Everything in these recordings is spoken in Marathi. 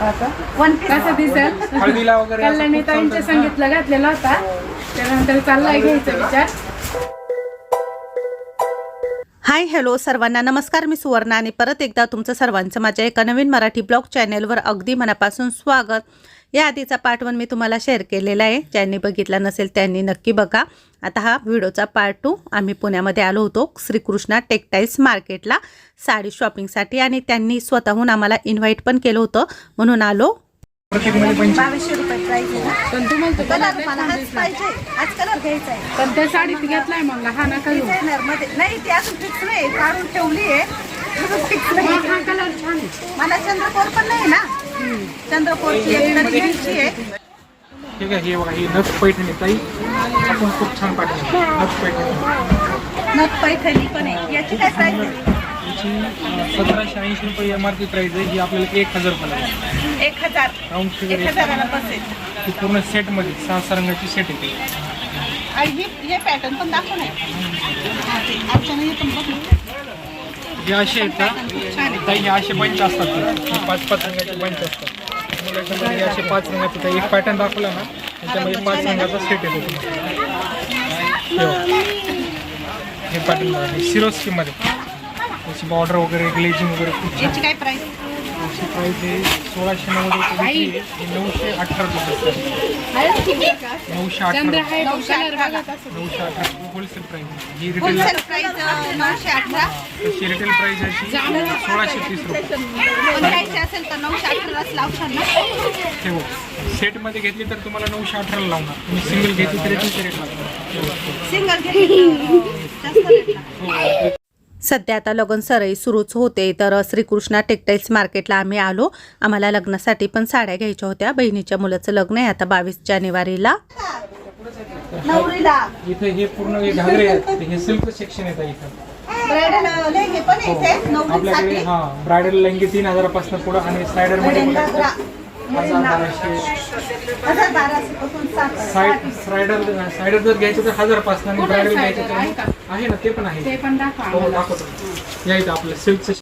आता वन पीस कसं दिसेल? हळदीला वगैरे असं कल्याणी खूप ताईंच्या. सांगितलं घातलेला होता. त्यानंतर चाललाय घ्यायचा विचार. हाय हॅलो सर्वांना. नमस्कार मी सुवर्णा आणि परत एकदा तुमचं सर्वांचं माझ्या एका नवीन मराठी ब्लॉग चॅनेलवर अगदी मनापासून स्वागत. या आधीचा पार्ट वन मी तुम्हाला शेअर केलेला आहे. ज्यांनी बघितला नसेल त्यांनी नक्की बघा. आता हा व्हिडिओचा पार्ट टू आम्ही पुण्यामध्ये आलो होतो श्रीकृष्णा टेक्टाईल्स मार्केटला साडी शॉपिंगसाठी आणि त्यांनी स्वतःहून आम्हाला इन्व्हाइट पण केलं होतं. म्हणून आलो. बावीसशे रुपये प्राइस आहे ना? पण तुम्हाला तो कलर कलर मला हाच दिसला. पाहिजे. हाच कलर घ्यायचा आहे. पण त्या साडीत घेतलाय मला हा नका घेऊ. डिझायनरमध्ये नाही ती अजून फिक्स नाही. काढून ठेवली आहे. अजून फिक्स नाही. मग हा कलर छान आहे. मला चंद्रकोर पण नाही ना? एक आहे. ठीक आहे हे बघा ही नथ पैठणी ताई. आपण खूप छान पाठवली. नथ पैठणी. नथ पैठणी पण आहे. याची काय आहे? सतराशे ऐंशी रुपये एम आर पी प्राईस आहे. ही आपल्याला एक हजार रुपये एक हजार. राऊंड फिगर एक हजाराला बसेल. ही पूर्ण सेटमध्ये सहा रंगाची सेट येते आणि हे पॅटर्न पण दाखव नाही हा, ते अर्चना हे पण बघ ना. हे असे आहेत का ताई हे असे पंच असतात ते. पाच पाच रंगाचे पंच असतात. मुलाच्यामध्ये असे पाच रंगाचे ताई एक पॅटर्न दाखवला ना त्याच्यामध्ये पाच रंगाचा सेट येतो तुम्हाला. हे पॅटर्न बघा स्कीममध्ये त्याची बॉर्डर वगैरे ग्लेजिंग वगैरे खूप याची काय प्राईस याची प्राईस आहे सोळाशे नव्वद रुपये विक्री आहे. हे नऊशे अठरा रुपये? नऊशे अठरा. नऊशे होलसेल प्राईस ही रिटेल तशी प्राईस अशी सोळाशे तीस रुपये. हे बघ सेटमध्ये घेतली तर तुम्हाला नऊशे अठराला लावणार. तुम्ही सिंगल घेतली तरी तुमचे रेट लागणार. सिंगल सध्या आता लग्न सरई सुरूच होते तर श्रीकृष्णा टेक्टाईल्स मार्केटला आम्ही आलो. आम्हाला लग्नासाठी पण साड्या घ्यायच्या होत्या. बहिणीच्या मुलाचं लग्न आहे आता बावीस जानेवारीला. नवरीला इथे हे पूर्ण हे घागरे आहेत. हे सिल्क सेक्शन येतं इथं. ब्रायडल लेहंगे पण हो. येते आपल्याकडे नवरीसाठी हा ब्रायडल लेंगे तीन हजारापासून पुढं आणि सायडरमध्ये हजार हजारपासून सायडर सायडर जर घ्यायचं तर हजारपासून आणि ब्रायडल घ्यायचं? तर आहे ना ते पण आहे. ते पण दाखवा हो आम्हाला. दाखवतो. या इथं आपलं सिल्कचं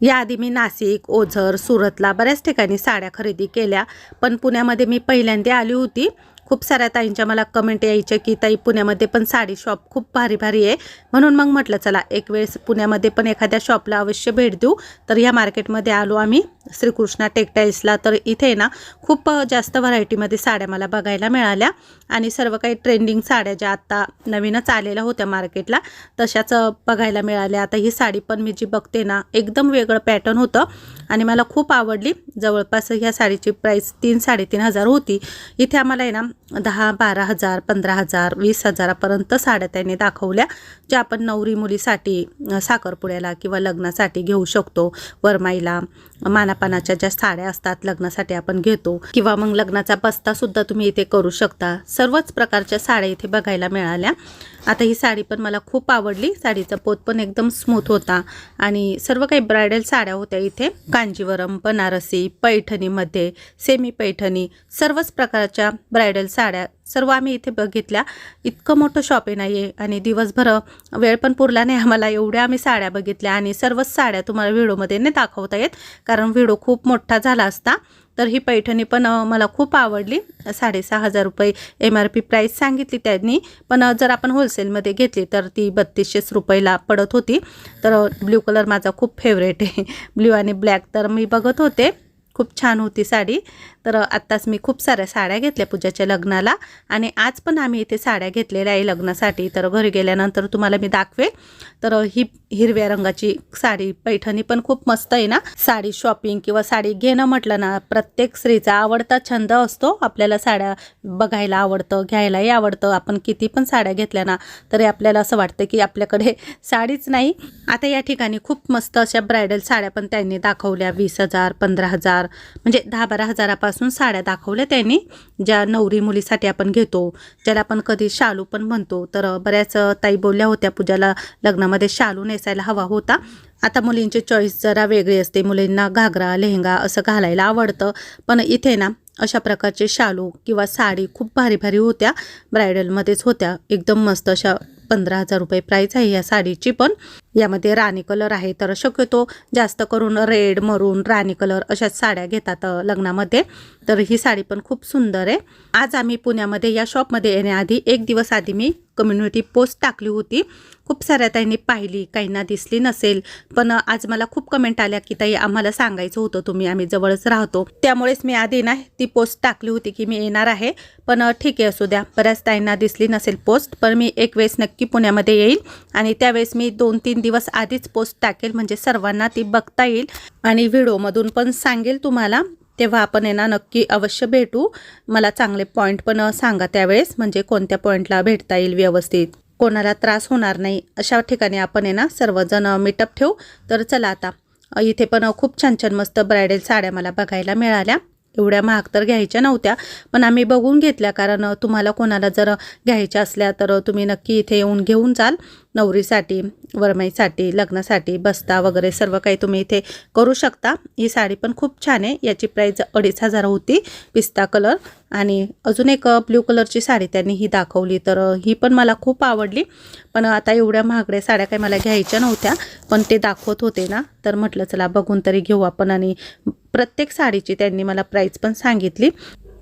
याआधी मी नाशिक ओझर सुरतला बऱ्याच ठिकाणी साड्या खरेदी केल्या पण पुण्यामध्ये मी पहिल्यांदा आली होती. खूप साऱ्या ताईंच्या मला कमेंट यायच्या की ताई पुण्यामध्ये पण साडी शॉप खूप भारी भारी आहे. म्हणून मग म्हटलं चला एक वेळेस पुण्यामध्ये पण एखाद्या शॉपला अवश्य भेट देऊ. तर ह्या मार्केटमध्ये आलो आम्ही. श्रीकृष्णा टेक्टाईल्सला तर इथे ना खूप जास्त व्हरायटीमध्ये साड्या मला बघायला मिळाल्या. आणि सर्व काही ट्रेंडिंग साड्या ज्या आत्ता नवीनच आलेल्या होत्या मार्केटला तशाच बघायला मिळाल्या. आता ही साडी पण मी जी बघते ना एकदम वेगळं पॅटर्न होतं. आणि मला खूप आवडली. जवळपास ह्या साडीची प्राईस तीन साडेतीन हजार होती. इथे आम्हाला आहे ना दहा बारा हजार पंधरा हजार वीस हजारापर्यंत साड्या त्यांनी दाखवल्या ज्या आपण नवरी मुलीसाठी साखरपुड्याला किंवा लग्नासाठी घेऊ शकतो वरमाईला. मानापानाच्या ज्या साड्या असतात लग्नासाठी आपण घेतो किंवा मग लग्नाचा बस्ता सुद्धा तुम्ही इथे करू शकता. सर्वच प्रकारच्या साड्या इथे बघायला मिळाल्या. आता ही साडी पण मला खूप आवडली. साडीचा पोत पण एकदम स्मूथ होता. आणि सर्व काही ब्रायडल साड्या होत्या इथे. कांजीवरम बनारसी पैठणीमध्ये सेमी पैठणी सर्वच प्रकारच्या ब्रायडल साड्या सर्व आम्ही इथे बघितल्या. इतकं मोठं शॉपिंग नाही आहे आणि दिवसभर वेळ पण पुरला नाही आम्हाला. एवढ्या आम्ही साड्या बघितल्या. आणि सर्वच साड्या तुम्हाला व्हिडिओमध्ये नाही दाखवता येत. कारण व्हिडिओ खूप मोठा झाला असता. तर ही पैठणी पण मला खूप आवडली. साडेसहा हजार रुपये एम आर पी प्राईस सांगितली त्यांनी. पण जर आपण होलसेलमध्ये घेतली तर ती बत्तीसशेच रुपयाला पडत होती. तर ब्ल्यू कलर माझा खूप फेवरेट आहे. ब्ल्यू आणि ब्लॅक तर मी बघत होते. खूप छान होती साडी. तर आत्ताच मी खूप साऱ्या साड्या घेतल्या पूजाच्या लग्नाला. आणि आज पण आम्ही इथे साड्या घेतलेल्या आहे लग्नासाठी. तर घरी गेल्यानंतर तुम्हाला मी दाखवे तर ही हिरव्या रंगाची साडी पैठणी पण खूप मस्त आहे ना? साडी शॉपिंग किंवा साडी घेणं म्हटलं ना प्रत्येक स्त्रीचा आवडता छंद असतो. आपल्याला साड्या बघायला आवडतं घ्यायलाही आवडतं. आपण किती पण साड्या घेतल्या ना तरी आपल्याला असं वाटतं की आपल्याकडे साडीच नाही. आता या ठिकाणी खूप मस्त अशा ब्रायडल साड्या पण त्यांनी दाखवल्या. वीस हजार पंधरा हजार म्हणजे दहा बारा हजारापासून साड्या दाखवल्या त्यांनी ज्या नवरी मुलीसाठी आपण घेतो ज्याला आपण कधी शालू पण म्हणतो. तर बऱ्याच ताई बोलल्या होत्या पूजाला लग्नामध्ये शालू नेसायला हवा होता. आता मुलींची चॉईस जरा वेगळी असते. मुलींना घागरा लेहंगा असं घालायला आवडतं. पण इथे ना अशा प्रकारचे शालू किंवा साडी खूप भारी भारी होत्या. ब्रायडलमध्येच होत्या. एकदम मस्त अशा पंधरा हजार रुपये प्राईस आहे या साडीची पण. यामध्ये राणी कलर आहे तर शक्यतो जास्त करून रेड मरून राणी कलर अशाच साड्या घेतात लग्नामध्ये. तर ही साडी पण खूप सुंदर आहे. आज आम्ही पुण्यामध्ये या शॉपमध्ये येण्याआधी एक दिवस आधी मी कम्युनिटी पोस्ट टाकली होती. खूप साऱ्या ताईंनी पाहिली काहींना दिसली नसेल. पण आज मला खूप कमेंट आल्या की ताई आम्हाला सांगायचं होतं तुम्ही आम्ही जवळच राहतो. त्यामुळेच मी आधी ना ती पोस्ट टाकली होती की मी येणार आहे. पण ठीक आहे असू द्या. बऱ्याच ताईंना दिसली नसेल पोस्ट पण मी एक वेळेस नक्की पुण्यामध्ये येईल आणि त्यावेळेस मी दोन तीन दिवस आधीच पोस्ट टाकेल म्हणजे सर्वांना ती बघता येईल. आणि व्हिडिओमधून पण सांगेल तुम्हाला. तेव्हा आपण आहे नक्की अवश्य भेटू. मला चांगले पॉईंट पण सांगा त्यावेळेस म्हणजे कोणत्या पॉईंटला भेटता येईल व्यवस्थित. कोणाला त्रास होणार नाही अशा ठिकाणी आपण आहे ना सर्वजण मीटअप ठेवू. तर चला आता इथे पण खूप छान छान मस्त ब्रायडल साड्या मला बघायला मिळाल्या. एवढ्या महाग तर घ्यायच्या नव्हत्या पण आम्ही बघून घेतल्या कारण तुम्हाला कोणाला जर घ्यायच्या असल्या तर तुम्ही नक्की इथे येऊन घेऊन जाल. नवरीसाठी वरमाईसाठी लग्नासाठी बस्ता वगैरे सर्व काही तुम्ही इथे करू शकता. ही साडी पण खूप छान आहे. याची प्राईज अडीच हजार होती पिस्ता कलर. आणि अजून एक ब्ल्यू कलरची साडी त्यांनी ही दाखवली. तर ही पण मला खूप आवडली. पण आता एवढ्या महागड्या साड्या काही मला घ्यायच्या नव्हत्या पण ते दाखवत होते ना. तर म्हटलं चला बघून तरी घेऊ आपण. आणि प्रत्येक साडीची त्यांनी मला प्राईज पण सांगितली.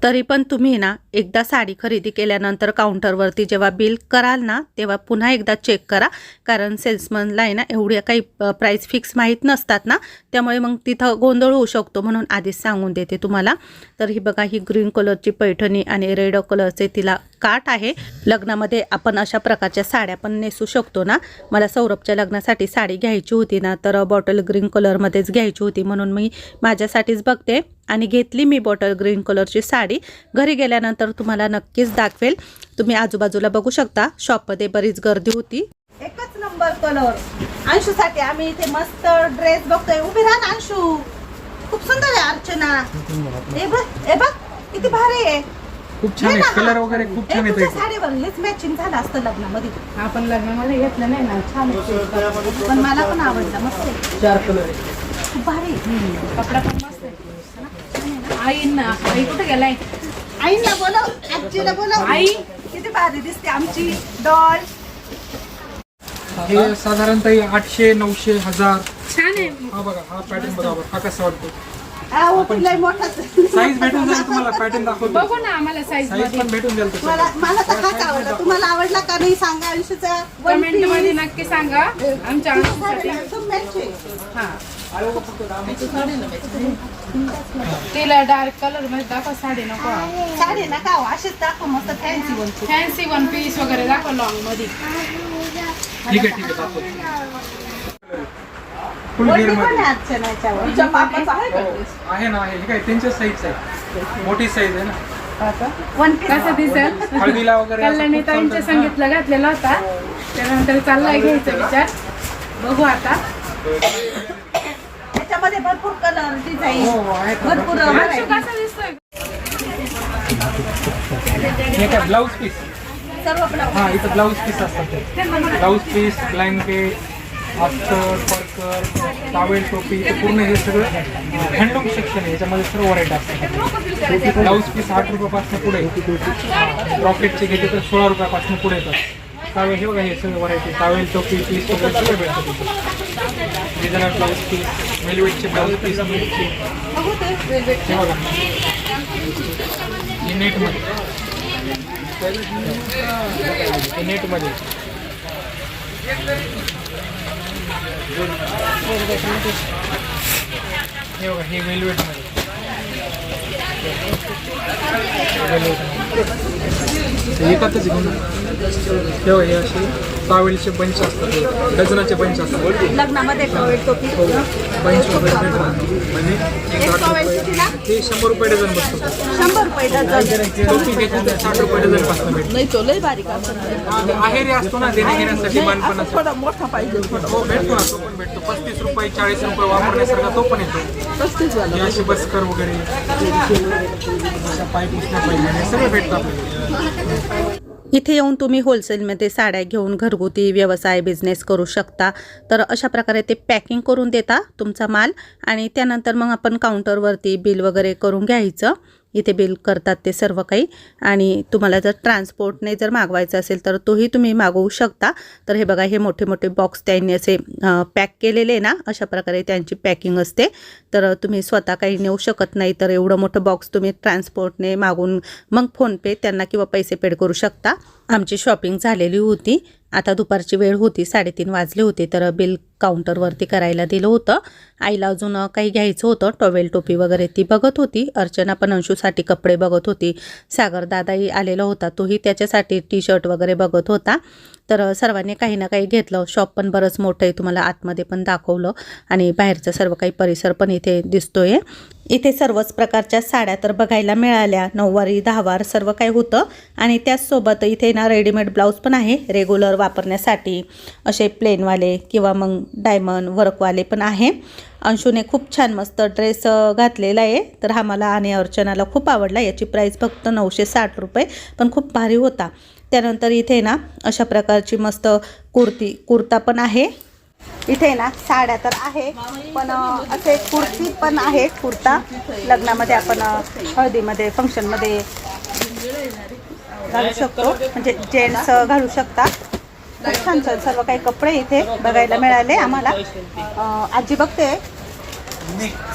तरी पण तुम्ही ना एकदा साडी खरेदी केल्यानंतर काउंटरवरती जेव्हा बिल कराल ना तेव्हा पुन्हा एकदा चेक करा. कारण सेल्समनला आहे ना एवढ्या काही प्राईस फिक्स माहीत नसतात ना त्यामुळे मग तिथं गोंधळ होऊ शकतो म्हणून आधीच सांगून देते तुम्हाला. तर ही बघा ही ग्रीन कलरची पैठणी आणि रेड कलरचे तिला काठ आहे. लग्नामध्ये आपण अशा प्रकारच्या साड्या पण नेसू शकतो ना. मला सौरभच्या लग्नासाठी साडी घ्यायची होती ना तर बॉटल ग्रीन कलरमध्येच घ्यायची होती म्हणून मी माझ्यासाठीच बघते आणि घेतली मी बॉटल ग्रीन कलरची साडी. घरी गेल्यानंतर तुम्हाला नक्कीच दाखवेल. तुम्ही आजूबाजूला बघू शकता. शॉपमध्ये बरीच गर्दी होती. एकच नंबर कलर. अंशूसाठी आम्ही इथे मस्त ड्रेस बघतोय. उभी राहा ना अंशू. खूप सुंदर आहे अर्चना. ए बघ. ए बघ किती भारी आहे. खूप छान ना आहे. हा. कलर वगैरे खूप छान येते हेच मॅचिंग झालं असतं लग्नामध्ये. आपण लग्नामध्ये घेतलं नाही ना. छान आहे. पण मला पण आवडलं. मस्त आहे. चार कलर खूप भारी आहे. कपडा पण मस्त आहे. आईंना आई कुठे गेलाय? आईला बोलव. आजीला बोलव. आई? किती भारी दिसते आमची डॉल हे साधारणतः आठशे नऊशे हजार. छान आहे. हा बघा हा पॅटर्न बघा हा कसा वाटतो? लय मोठाच साईज भेटून जाईल तुम्हाला पॅटर्न दाखवतो. बघू ना आम्हाला साईज साईज पण भेटून जाईल मला तसं मला तर हाच आवडला. तुम्हाला आवडला का नाही सांगा आयुष्याचा? कमेंटमध्ये नक्की सांगा आमच्या. हा. तिला डार्क कलरमध्ये दाखव साडी नको. साडी ना का अशीच दाखव मस्त फॅन्सी बोलतो फॅन्सी वन पीस वगैरे दाखव लॉंगमध्ये. ठीक आहे ठीक आहे दाखवतो. आहे ना आहे हे काय त्यांच्या साईज आहे. मोठी साईज आहे ना. वन कसं दिसेल? हळदीला वगैरे असं कल्याणी खूप ताईंच्या चालतं. ना. संगीतला घातलेला होता. त्यानंतर चाललाय घ्यायचा विचार. बघू आता. याच्यामध्ये भरपूर कलर डिझाईन हो आहेत ना. भरपूर अंशू variety. कसा दिसतोय? हे काय ब्लाऊज पीस सर्व ब्लाऊज हा इथं ब्लाऊज पीस असतात ते. ब्लाऊज पीस ब्लँकेट अस्तर परकर टावेल टोपी इथे पूर्ण हे सगळं हँडलूम सेक्शन आहे. याच्यामध्ये सर्व व्हरायटी असतात. ब्लाऊज पीस आठ रुपयापासून पुढे. रॉकेटचे घेतले तर सोळा रुपयापासून पुढे येतात. टावेल हे बघा हे सगळं व्हरायटी टावेल टोपी पीस वगैरे सगळं भेटतं तिथे. डिझायनर ब्लाऊज पीस वेलवेटचे ब्लाऊज पीस बघू हे बघा. हे नेटमध्ये नेटमध्ये हे बघा हे वेलवेटमध्ये एकातच घेऊन हे बघा हे असे टावेलचे बंच असतात. डझनाचे बंच असतात. लग्नामध्ये म्हणजे एक रुपये ते शंभर रुपये डझन बसतात शंभर रुपये डझन. टोपी घेतली तर साठ रुपये डझनपासून भेटते नाही तो लय बारीक असतो आहेरी असतो ना देण्या घेण्यासाठी मानपण असतो थोडा मोठा पाहिजे हो भेटतो ना तो पण भेटतो. पस्तीस रुपये चाळीस रुपये वापरण्यासारखा तो पण येतो. पस्तीस असे बसकर वगैरे अशा पाईप पुसण्या पाहिजे सगळं भेटतं आपल्याला. इथे येऊन तुम्ही होलसेलमध्ये साड्या घेऊन घरगुती व्यवसाय बिझनेस करू शकता. तर अशा प्रकारे ते पॅकिंग करून देता तुमचा माल. आणि त्यानंतर मग आपण काउंटरवरती बिल वगैरे करून घ्यायचं. इथे बिल करतात ते सर्व काही. आणि तुम्हाला जर ट्रान्सपोर्टने जर मागवायचं असेल तर तोही तुम्ही मागवू शकता. तर हे बघा हे मोठे मोठे बॉक्स त्यांनी असे पॅक केलेले ना अशा प्रकारे त्यांची पॅकिंग असते. तर तुम्ही स्वतः काही नेऊ शकत नाही तर एवढं मोठं बॉक्स तुम्ही ट्रान्सपोर्टने मागून मग फोनपे त्यांना किंवा पैसे पेड करू शकता. आमची शॉपिंग झालेली होती. आता दुपारची वेळ होती साडेतीन वाजले होते तर बिल काउंटरवरती करायला दिलं होतं. आईला अजून काही घ्यायचं होतं. टॉवेल टोपी वगैरे ती बघत होती. अर्चना पण अंशूसाठी कपडे बघत होती. सागर दादाही आलेला होता. तोही त्याच्यासाठी टी शर्ट वगैरे बघत होता. तर सर्वांनी काही ना काही घेतलं. शॉप पण बरंच मोठं आहे. तुम्हाला आतमध्ये पण दाखवलं. आणि बाहेरचं सर्व काही परिसर पण इथे दिसतोय. इथे सर्वच प्रकारच्या साड्या तर बघायला मिळाल्या. नऊवारी दहावार सर्व काही होतं. आणि त्याचसोबत इथे ना रेडीमेड ब्लाऊज पण आहे. रेग्युलर वापरण्यासाठी. असे प्लेनवाले किंवा मग डायमंड वर्कवाले पण आहे. अंशूने खूप छान मस्त ड्रेस घातलेला आहे. तर हा मला आणि अर्चनाला खूप आवडला. याची प्राईस फक्त नऊशे साठ रुपये पण खूप भारी होता. त्यानंतर इथे ना अशा प्रकारची मस्त कुर्ती कुर्ता पण आहे. इथे ना साड्या तर आहे पण असे कुर्ती पण आहे कुर्ता. लग्नामध्ये आपण हळदीमध्ये फंक्शनमध्ये घालू शकतो. म्हणजे जेंट्स घालू शकता. छान छान सर्व काही कपडे इथे बघायला मिळाले आम्हाला. आजी बघते.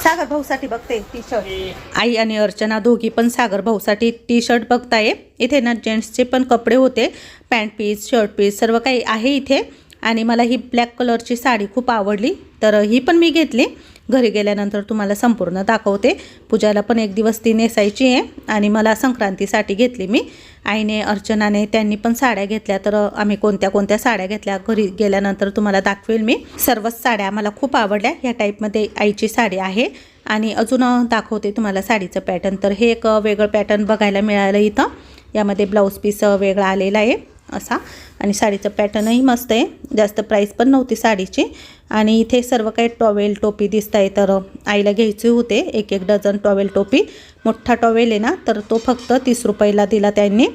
सागर भाऊसाठी बघते टी शर्ट आई आणि अर्चना दोघी पण सागर भाऊसाठी टी शर्ट बघताय इथे ना जेंट्सचे पण कपडे होते. पॅन्ट पीस शर्ट पीस सर्व काही आहे इथे. आणि मला ही ब्लॅक कलरची साडी खूप आवडली तर ही पण मी घेतली. घरी गेल्यानंतर तुम्हाला संपूर्ण दाखवते. पूजाला पण एक दिवस ती नेसायची आहे आणि मला संक्रांतीसाठी घेतली मी. आईने अर्चनाने त्यांनी पण साड्या घेतल्या तर आम्ही कोणत्या कोणत्या साड्या घेतल्या घरी गेल्यानंतर तुम्हाला दाखवेल मी. सर्वच साड्या मला खूप आवडल्या. ह्या टाईपमध्ये आईची साडी आहे. आणि अजून दाखवते तुम्हाला साडीचं पॅटर्न तर हे एक वेगळं पॅटर्न बघायला मिळालं इथं. यामध्ये ब्लाऊज पीस वेगळा आलेला आहे. असा. आणि साडीचं पॅटर्नही मस्त आहे. जास्त प्राईस पण नव्हती साडीची. आणि इथे सर्व काही टॉवेल टोपी दिसत आहे तर आईला घ्यायचे होते. एक एक डझन टॉवेल टोपी. मोठा टॉवेल आहे ना तर तो फक्त तीस रुपयाला दिला त्यांनी.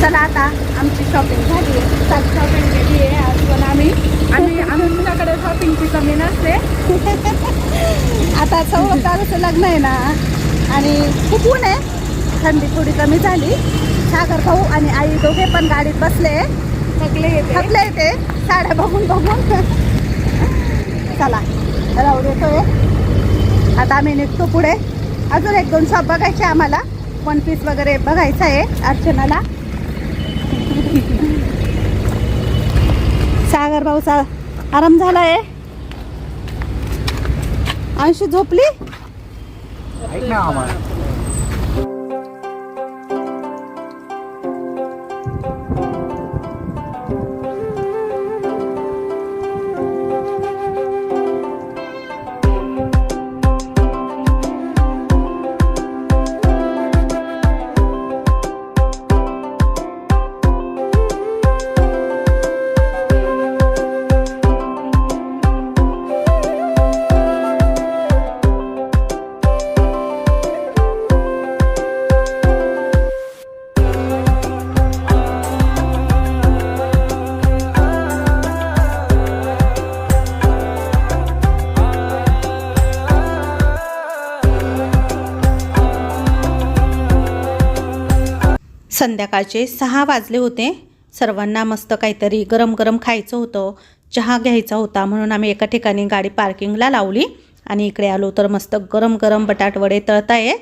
चला आता आमची शॉपिंग झाली आहे. सात शॉपिंग केली आहे आज पण आम्ही. आणि आमच्याकडे शॉपिंगची कमी नसते. आता चौदा तारखेचं लग्न आहे ना. आणि खूप ऊन आहे. थंडी थोडी कमी झाली. सागर भाऊ आणि आई दोघे पण गाडीत बसले. थकले येते. थकले ते साड्या बघून बघून. चला राहू देतोय आता आम्ही निघतो पुढे. अजून एक दोन शॉप बघायचे आम्हाला. वन पीस वगैरे बघायचं आहे अर्चनाला. सागर भाऊचा आराम झालाय अंशू झोपली? संध्याकाळचे सहा वाजले होते. सर्वांना मस्त काहीतरी गरम गरम खायचं होतं. चहा घ्यायचा होता म्हणून आम्ही एका ठिकाणी गाडी पार्किंगला लावली. आणि इकडे आलो तर मस्त गरम गरम बटाटवडे तळताय.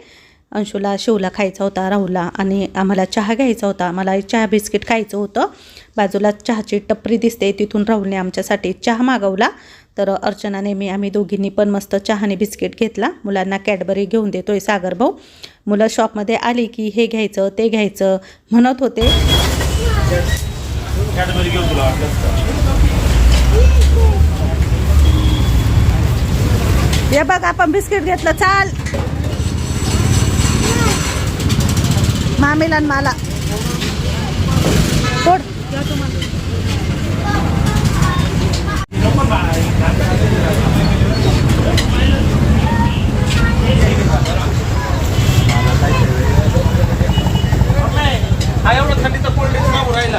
अंशूला शिवला खायचा होता राहूला आणि आम्हाला चहा घ्यायचा होता. मला चहा बिस्किट खायचं होतं. बाजूला चहाची टपरी दिसते. तिथून राहुलने आमच्यासाठी चहा मागवला. तर अर्चना नेहमी आम्ही दोघींनी पण मस्त चहाने बिस्किट घेतला. मुलांना कॅडबरी घेऊन देतोय सागर भाऊ मुलं शॉपमध्ये आली की हे घ्यायचं ते घ्यायचं म्हणत होते. हे बघ आपण बिस्किट घेतलं. चाल. मामीला मला. हा एवढा थंडीचा कोल्ड मागू राहिला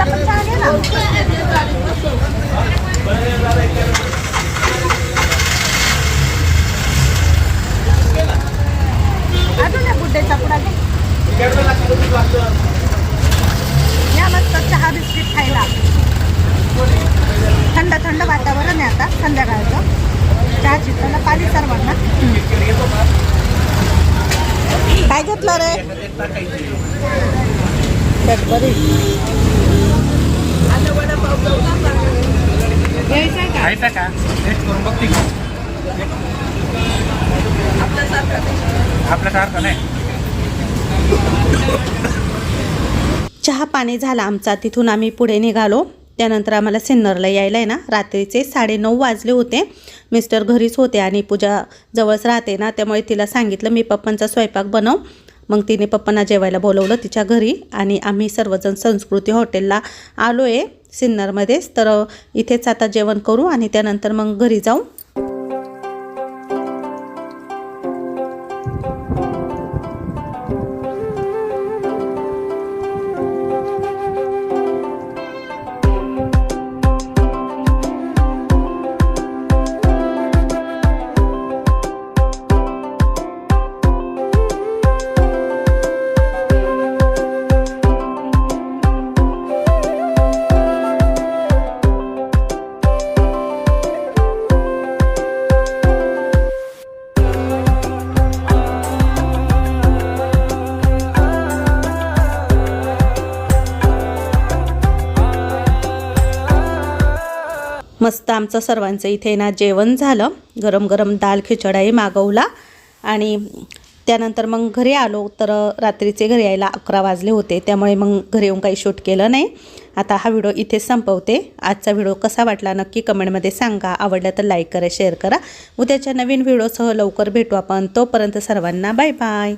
पण चहा घे ना चहाचा पुडा घे या मस्त चहा बिस्किट खायला थंड थंड वातावरण आहे आता संध्याकाळचं चहाची त्याला पाणी सर्वांना काय घेतलं रे कॅडबरी घ्यायचं आहे का खायचा का टेस्ट करून बघते का आपल्यासारखं नाही. चहा पाणी झाला आमचा तिथून आम्ही पुढे निघालो. त्यानंतर आम्हाला सिन्नरला यायला आहे ना रात्रीचे साडेनऊ वाजले होते. मिस्टर घरीच होते आणि पूजा जवळच राहते ना त्यामुळे तिला सांगितलं मी पप्पांचा स्वयंपाक बनव. मग तिने पप्पांना जेवायला बोलवलं तिच्या घरी आणि आम्ही सर्वजण संस्कृती हॉटेलला आलो आहे सिन्नरमध्येच. तर इथेच आता जेवण करू आणि त्यानंतर मग घरी जाऊ. मस्त आमचं सर्वांचं इथे ना जेवण झालं. गरम गरम दाल खिचडाही मागवला. आणि त्यानंतर मग घरी आलो. तर रात्रीचे घरी यायला अकरा वाजले होते. त्यामुळे मग घरी येऊन काही शूट केलं नाही. आता हा व्हिडिओ इथेच संपवते. आजचा व्हिडिओ कसा वाटला नक्की कमेंटमध्ये सांगा. आवडला तर लाईक करा शेअर करा. उद्याच्या नवीन व्हिडिओसह लवकर भेटू आपण. तोपर्यंत सर्वांना बाय बाय.